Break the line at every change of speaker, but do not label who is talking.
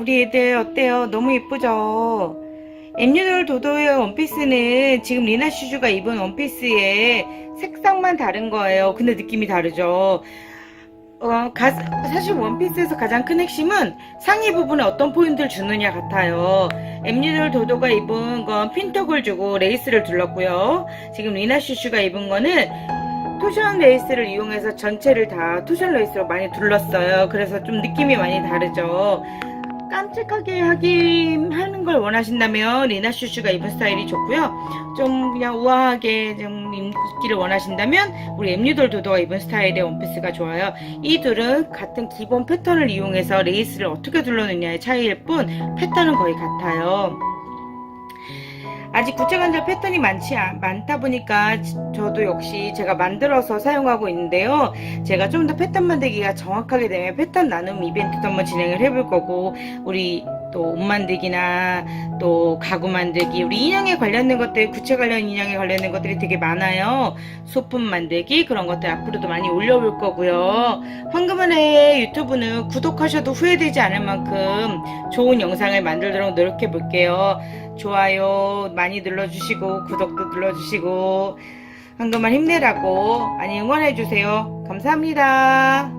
우리 애들 어때요? 너무 예쁘죠? 엠유돌 도도의 원피스는 지금 리나 슈즈가 입은 원피스의 색상만 다른 거예요. 근데 느낌이 다르죠? 어, 가- 사실 원피스에서 가장 큰 핵심은 상의 부분에 어떤 포인트를 주느냐 같아요. 엠유돌 도도가 입은 건 핀턱을 주고 레이스를 둘렀고요. 지금 리나 슈슈가 입은 거는 토션 레이스를 이용해서 전체를 다 토션 레이스로 많이 둘렀어요. 그래서 좀 느낌이 많이 다르죠. 깜찍하게 하긴 하는 걸 원하신다면 리나 슈슈가 입은 스타일이 좋고요. 좀 그냥 우아하게 좀 입기를 원하신다면 우리 엠유돌 도도가 입은 스타일의 원피스가 좋아요. 이 둘은 같은 기본 패턴을 이용해서 레이스를 어떻게 둘러느냐의 차이일 뿐 패턴은 거의 같아요. 아직 구체관절 패턴이 많지 않- 많다 보니까 지- 저도 역시 제가 만들어서 사용하고 있는데요. 제가 좀 더 패턴 만들기가 정확하게 되면 패턴 나눔 이벤트도 한번 진행을 해볼 거고 우리 또 옷 만들기나 또 가구 만들기 우리 인형에 관련된 것들 구체 관련 인형에 관련된 것들이 되게 많아요. 소품 만들기 그런 것들 앞으로도 많이 올려볼 거고요. 황금은의 유튜브는 구독하셔도 후회되지 않을 만큼 좋은 영상을 만들도록 노력해 볼게요. 좋아요 많이 눌러주시고 구독도 눌러주시고 황금만 힘내라고 많이 응원해주세요. 감사합니다.